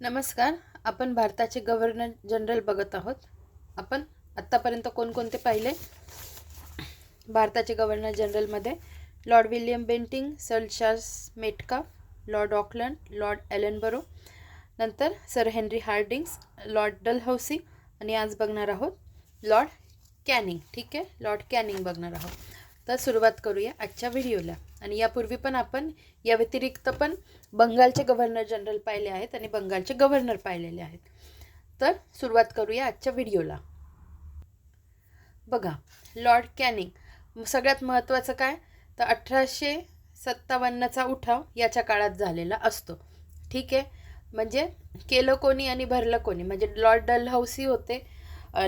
नमस्कार आपण भारताचे गव्हर्नर जनरल बघत आहोत. आपण आत्तापर्यंत कोणकोणते पाहिले? भारताचे governor जनरलमध्ये lord William Bentinck sir Charles Metcalfe lord Auckland lord Ellenborough नंतर sir Henry Hardinges lord Dalhousie आणि आज बघणार आहोत लॉर्ड कॅनिंग ठीक आहे? लॉर्ड कॅनिंग बघणार आहोत. तर सुरुवात करूया आजच्या व्हिडिओला. आणि यापूर्वी पण आपण या व्यतिरिक्त पण बंगालचे गव्हर्नर जनरल पाहिले आहेत आणि बंगालचे गव्हर्नर पाहिलेले आहेत. तर सुरुवात करूया आजच्या व्हिडिओला. बघा लॉर्ड कॅनिंग सगळ्यात महत्त्वाचं काय? तर अठराशे सत्तावन्नचा उठाव याच्या काळात झालेला असतो. ठीक आहे? म्हणजे केलं कोणी आणि भरलं कोणी. म्हणजे लॉर्ड डलहौसी होते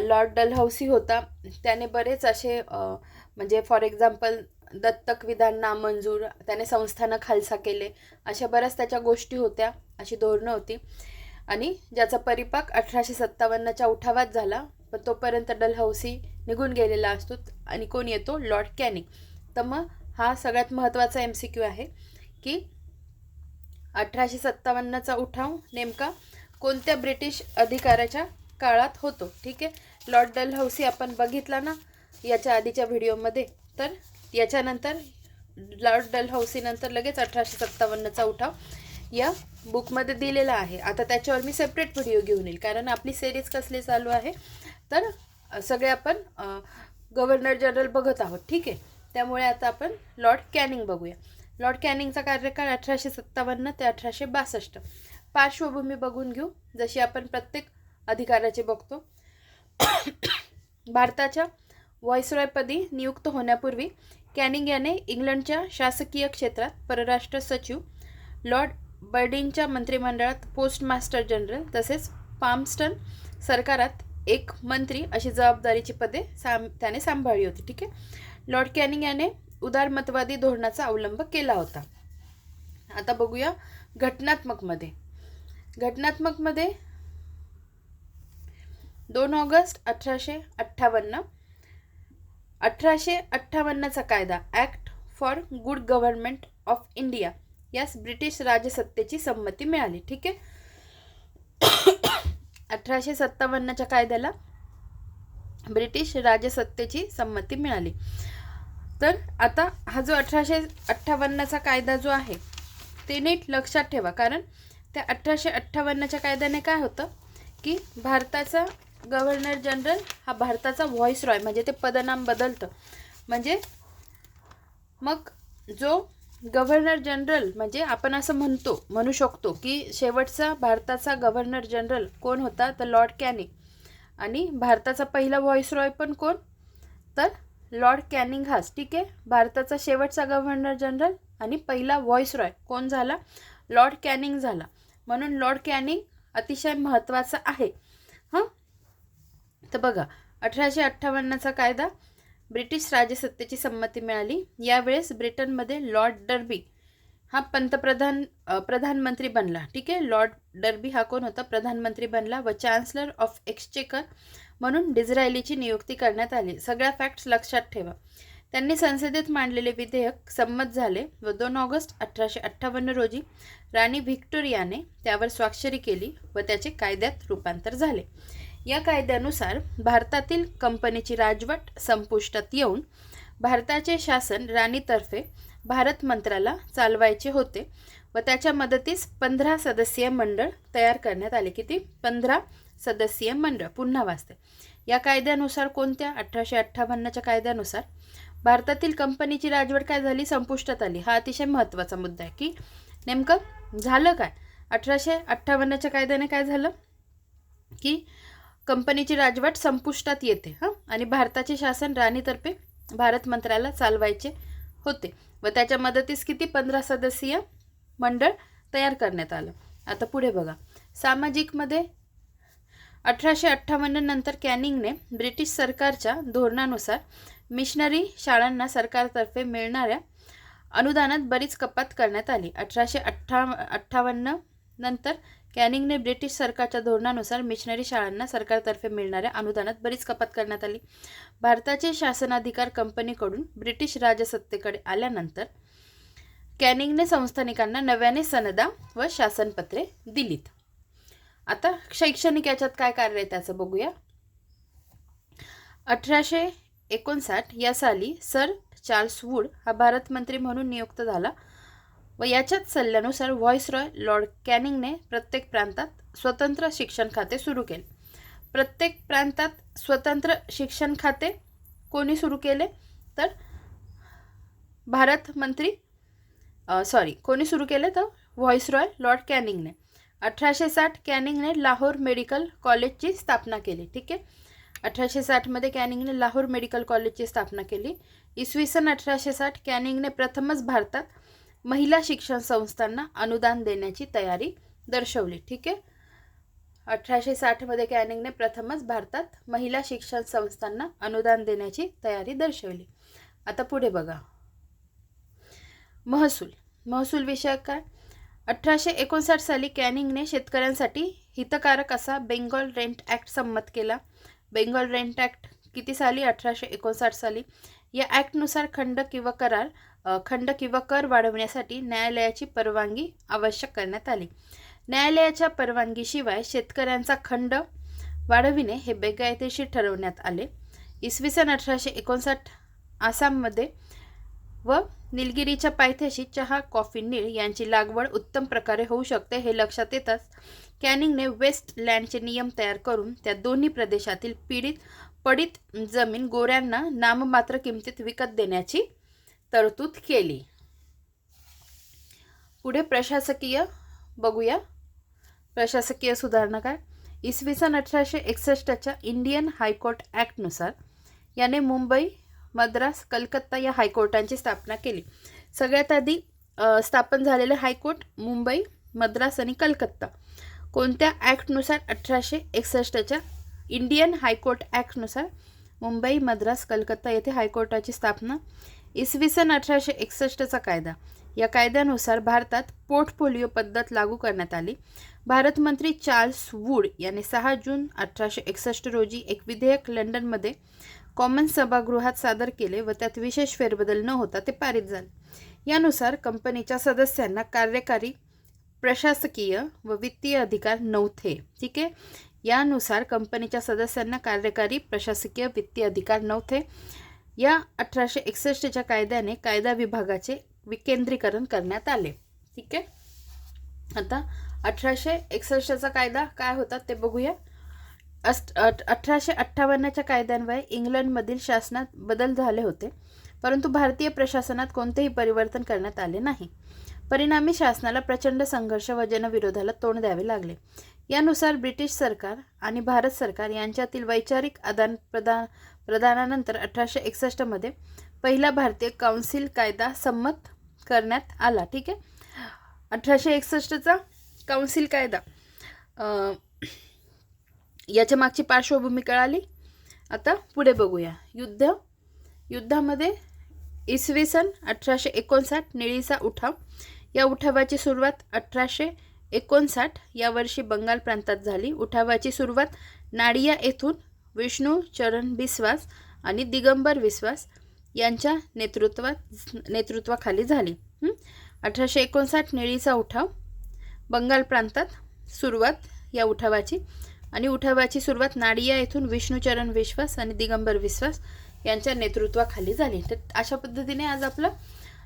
लॉर्ड डलहौसी होता. त्याने बरेच असे म्हणजे फॉर एक्झाम्पल दत्तक विधान नामंजूर त्याने संस्थानं खालसा केले. अशा बऱ्याच त्याच्या गोष्टी होत्या अशी धोरणं होती. आणि ज्याचा परिपाक अठराशे सत्तावन्नच्या उठावात झाला पण तोपर्यंत डलहौसी निघून गेलेला असतो आणि कोण येतो? Lord Canning. तर मग हा सगळ्यात महत्त्वाचा एम सी क्यू आहे की अठराशे सत्तावन्नचा उठाव नेमका कोणत्या ब्रिटिश अधिकाऱ्याच्या काळात होतो. ठीक आहे? लॉर्ड डलहौसी आपण बघितला ना याच्या आधीच्या व्हिडिओमध्ये. तर याच्यानंतर लॉर्ड डलहौसीनंतर लगेच अठराशे सत्तावन्नचा उठाव या बुकमध्ये दिलेला आहे. आता त्याच्यावर मी सेपरेट व्हिडिओ घेऊन येईल कारण आपली सिरीज कसली चालू आहे? तर सगळे आपण गव्हर्नर जनरल बघत आहोत. ठीक आहे? त्यामुळे आता आपण लॉर्ड कॅनिंग बघूया. लॉर्ड कॅनिंगचा कार्यकाळ अठराशे सत्तावन्न ते अठराशे बासष्ट. पार्श्वभूमी बघून घेऊ. जशी आपण प्रत्येक अधिकाऱ्याचे बघतो. भारताच्या व्हॉइसरॉयपदी नियुक्त होण्यापूर्वी कॅनिंग याने इंग्लंडच्या शासकीय क्षेत्रात परराष्ट्र सचिव लॉर्ड बर्डिनच्या मंत्रिमंडळात पोस्टमास्टर जनरल तसेच पामस्टन सरकारात एक मंत्री अशी जबाबदारीची पदे साम त्याने सांभाळली होती ठीक आहे? लॉर्ड कॅनिंग याने उदारमतवादी धोरणाचा अवलंब केला होता. आता बघूया घटनात्मकमध्ये. घटनात्मकमध्ये दोन ऑगस्ट अठराशे अठ्ठावन्न. अठराशे अठ्ठावन्नचा कायदा act for good government of India यास ब्रिटिश राजसत्तेची संमती मिळाली ठीक आहे? अठराशे सत्तावन्नच्या कायद्याला ब्रिटिश राजसत्तेची संमती मिळाली. तर आता हा जो अठराशे अठ्ठावन्नचा कायदा जो आहे ते नीट लक्षात ठेवा. कारण त्या अठराशे अठ्ठावन्नच्या कायद्याने काय होतं? की भारताचा गव्हर्नर जनरल हा भारताचा व्हॉइस रॉय म्हणजे ते पदनाम बदलतं. म्हणजे मग जो गव्हर्नर जनरल म्हणजे आपण असं म्हणतो म्हणू शकतो की शेवटचा भारताचा गव्हर्नर जनरल कोण होता? तर लॉर्ड कॅनिंग. आणि भारताचा पहिला व्हॉइस रॉय पण कोण? तर लॉर्ड कॅनिंग हाच. ठीक आहे? भारताचा शेवटचा गव्हर्नर जनरल आणि पहिला व्हॉइस रॉय कोण झाला? लॉर्ड कॅनिंग झाला. म्हणून लॉर्ड कॅनिंग अतिशय महत्त्वाचा आहे. हां? तर बघा अठराशे अठ्ठावन्नचा कायदा ब्रिटिश राजसत्तेची संमती मिळाली. यावेळेस ब्रिटनमध्ये लॉर्ड डर्बी हा पंतप्रधान प्रधानमंत्री बनला. ठीक आहे? लॉर्ड डर्बी हा कोण होता? प्रधानमंत्री बनला. व चान्सलर ऑफ एक्सचेकर म्हणून डिझरायलीची नियुक्ती करण्यात आली. सगळ्या फॅक्ट्स लक्षात ठेवा. त्यांनी संसदेत मांडलेले विधेयक संमत झाले व दोन ऑगस्ट अठराशे अठ्ठावन्न रोजी राणी व्हिक्टोरियाने त्यावर स्वाक्षरी केली व त्याचे कायद्यात रूपांतर झाले. या कायद्यानुसार भारतातील कंपनीची राजवट संपुष्टात येऊन भारताचे शासन राणीतर्फे भारत मंत्राला चालवायचे होते व त्याच्या मदतीस पंधरा सदस्यीय मंडळ तयार करण्यात आले. किती? पंधरा सदस्यीय मंडळ पुन्हा वाचते. या कायद्यानुसार कोणत्या? अठराशे अठ्ठावन्नच्या कायद्यानुसार भारतातील कंपनीची राजवट काय झाली? संपुष्टात आली. हा अतिशय महत्त्वाचा मुद्दा आहे की नेमकं झालं काय? अठराशे अठ्ठावन्नच्या कायद्याने काय झालं? की कंपनीची राजवट संपुष्टात येते हां? आणि भारताचे शासन राणीतर्फे भारत मंत्र्याला चालवायचे होते. व त्याच्या मदतीस किती? पंधरा सदस्यीय मंडळ तयार करण्यात आलं. आता पुढे बघा. सामाजिकमध्ये अठराशे अठ्ठावन्न नंतर कॅनिंगने ब्रिटिश सरकारच्या धोरणानुसार मिशनरी शाळांना सरकारतर्फे मिळणाऱ्या अनुदानात बरीच कपात करण्यात आली. अठराशे अठ्ठा अठ्ठावन्न नंतर कॅनिंगने ब्रिटिश सरकारच्या धोरणानुसार मिशनरी शाळांना सरकारतर्फे मिळणाऱ्या अनुदानात बरीच कपात करण्यात आली. भारताचे शासनाधिकार कंपनीकडून ब्रिटिश राजसत्तेकडे आल्यानंतर कॅनिंगने संस्थानिकांना नव्याने सनदा व शासनपत्रे दिलीत. आता शैक्षणिक याच्यात काय कार्य आहे त्याचं बघूया. अठराशे एकोणसाठ या साली सर चार्ल्स वूड हा भारत मंत्री म्हणून नियुक्त झाला. व याच्याच सल्ल्यानुसार व्हॉइसरॉय लॉर्ड कॅनिंगने प्रत्येक प्रांतात स्वतंत्र शिक्षण खाते सुरू केले. प्रत्येक प्रांतात स्वतंत्र शिक्षण खाते कोणी सुरू केले? तर भारत मंत्री सॉरी कोणी सुरू केले? तर व्हॉइसरॉय लॉर्ड कॅनिंगने. अठराशे साठ कॅनिंगने लाहोर मेडिकल कॉलेजची स्थापना केली ठीक आहे? अठराशे साठमध्ये कॅनिंगने लाहोर मेडिकल कॉलेजची स्थापना केली. इसवी सन अठराशे साठ कॅनिंगने प्रथमच भारतात महिला शिक्षण संस्थांना अनुदान देण्याची तयारी दर्शवली. ठीक आहे? अठराशे साठमध्ये कॅनिंगने प्रथमच भारतात महिला शिक्षण संस्थांना अनुदान देण्याची तयारी दर्शवली. आता पुढे बघा. महसूल. महसूल विषयक काय? अठराशे एकोणसाठ साली कॅनिंगने शेतकऱ्यांसाठी हितकारक असा बेंगॉल रेंट ॲक्ट संमत केला. बेंगॉल रेंट ॲक्ट किती साली? अठराशे एकोणसाठ साली. या ॲक्टनुसार खंड किंवा करार खंड किंवा कर वाढवण्यासाठी न्यायालयाची परवानगी आवश्यक करण्यात आली. न्यायालयाच्या परवानगीशिवाय शेतकऱ्यांचा खंड वाढविणे हे बेकायदेशीर ठरवण्यात आले. इसवी सन अठराशे एकोणसाठ आसाममध्ये व निलगिरीच्या पायथ्याशी चहा कॉफी नीळ यांची लागवड उत्तम प्रकारे होऊ शकते हे लक्षात येताच कॅनिंगने वेस्ट लँडचे नियम तयार करून त्या दोन्ही प्रदेशातील पीडित पडित जमीन गोऱ्यांना नाममात्र किमतीत विकत देण्याची तरतूद केली. पुढे प्रशासकीय बघूया. प्रशासकीय सुधारणा काय? इसवी सन अठराशे एकसष्टच्या इंडियन हायकोर्ट ॲक्टनुसार याने मुंबई मद्रास कलकत्ता या हायकोर्टांची स्थापना केली. सगळ्यात आधी स्थापन झालेले हायकोर्ट मुंबई मद्रास आणि कलकत्ता. कोणत्या ॲक्टनुसार? अठराशे एकसष्टच्या इंडियन हायकोर्ट ॲक्टनुसार मुंबई मद्रास कलकत्ता येथे हायकोर्टाची स्थापना इसवी सन अठराशे एकसष्टचा कायदा. या कायद्यानुसार भारतात पोर्टफोलिओ पद्धत लागू करण्यात आली. भारत मंत्री चार्ल्स वूड यांनी सहा जून अठराशे एकसष्ट रोजी एक विधेयक लंडनमध्ये कॉमन सभागृहात सादर केले व त्यात विशेष फेरबदल न होता ते पारित झाले. यानुसार कंपनीच्या सदस्यांना कार्यकारी प्रशासकीय व वित्तीय अधिकार नव्हते. ठीक आहे? यानुसार कंपनीच्या सदस्यांना कार्यकारी प्रशासकीय वित्तीय अधिकार नव्हते. या अठराशे एकसष्टच्या कायद्याने कायदा विभागाचे विकेंद्रीकरण करण्यात आले. ठीक आहे? आता अठराशे एकसष्टचा कायदा काय होता ते बघूया. अष्ट अठराशे अठ्ठावन्नच्या कायद्यान्वये इंग्लंडमधील शासनात बदल झाले होते. परंतु भारतीय प्रशासनात कोणतेही परिवर्तन करण्यात आले नाही. परिणामी शासनाला प्रचंड संघर्ष व जनविरोधाला तोंड द्यावे लागले. यानुसार ब्रिटिश सरकार आणि भारत सरकार यांच्यातील वैचारिक आदान प्रदान प्रदानानंतर अठराशे एकसष्टमध्ये पहिला भारतीय काउन्सिल कायदा संमत करण्यात आला ठीक आहे? अठराशे एकसष्टचा काउन्सिल कायदा याच्या मागची पार्श्वभूमी कळाली? आता पुढे बघूया. युद्ध युद्धामध्ये इसवी सन अठराशे एकोणसाठ निळीचा उठाव. या उठावाची सुरुवात अठराशे एकोणसाठ या वर्षी बंगाल प्रांतात झाली. उठावाची सुरुवात नाडिया येथून विष्णू चरण बिस्वास आणि दिगंबर विश्वास यांच्या नेतृत्वात नेतृत्वाखाली झाली. अठराशे एकोणसाठ निळीचा उठाव बंगाल प्रांतात सुरुवात या उठावाची आणि उठावाची सुरुवात नाडिया येथून विष्णूचरण विश्वास आणि दिगंबर विश्वास यांच्या नेतृत्वाखाली झाली. तर अशा पद्धतीने आज आपलं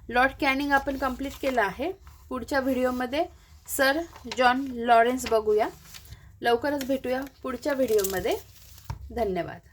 लॉर्ड कॅनिंग आपण कंप्लीट केलं आहे. पुढच्या व्हिडिओमध्ये सर जॉन लॉरेन्स बघूया. लवकरच भेटूया पुढच्या व्हिडिओमध्ये. धन्यवाद.